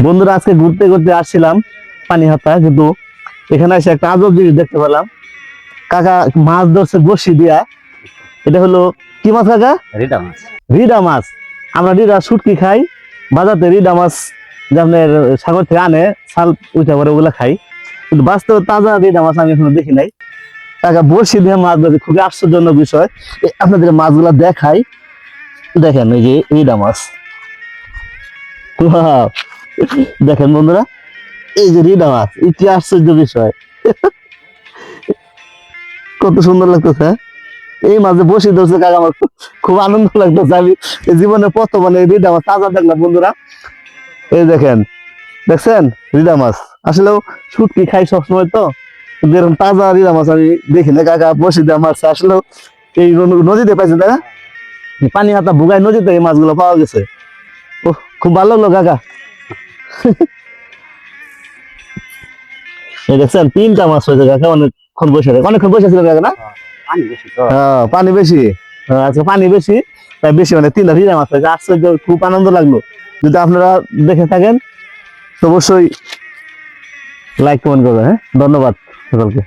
বন্ধুরা আজকে ঘুরতে ঘুরতে আসছিলাম পানি হাতা কিন্তু এখানে এসে একটা আজব জিনিস দেখতে পেলাম। কাকা মাছ ধরছে বসি দিয়া। এটা হলো কি মাছ কাকা? রিডা মাছ। রিডা মাছ। আমরা রিডা শুটকি খাই বাজাতে রিডা মাছ যে আপনার সাগর থেকে আনে শাল উঠে পরে ওগুলা খাই। কিন্তু বাস্তবে তাজা রিডা মাছ আমি এখনও দেখি নাই। কাকা বসি দিয়ে মাছ ধরে খুবই আশ্চর্যজনক বিষয়। আপনাদের মাছগুলা দেখাই। দেখেন এই যে রিডা মাছ! দেখেন বন্ধুরা, এই যে রিডা মাছ কি আশ্চর্য বিষয়। কত সুন্দর লাগতেছে এই মাঝে বসে ধরছে কাকা, আমার খুব- আনন্দ লাগতেছে। আমি জীবনে প্রথম মানে রিডা মাছ তাজা দেখলাম, বন্ধুরা। এই দেখেন, দেখছেন? রিডা মাছ। আসলেও শুটকি খাই সবসময় তো। এরকম তাজা রিডা মাছ আমি দেখি না, কাকা বসে দেওয়া মাছ। আসলেও এই নদীতে পাইছে না? পানি হাতা ভুগাই নদীতে এই মাছগুলো পাওয়া গেছে। ও খুব ভালো লাগল, কাকা। এই দেখছেন তিনটা মাছ হয়েছে কাকা অনেকক্ষণ বসে থাকে অনেকক্ষণ বসে ছিল কাকা না? পানি বেশি আচ্ছা পানি বেশি। তাই বেশি মানে তিনটা ভিজা মাছ হয়েছে। আশ্চর্য খুব আনন্দ লাগল। যদি আপনারা দেখে থাকেন তো অবশ্যই লাইক কমেন্ট করবেন হ্যাঁ? ধন্যবাদ সকলকে।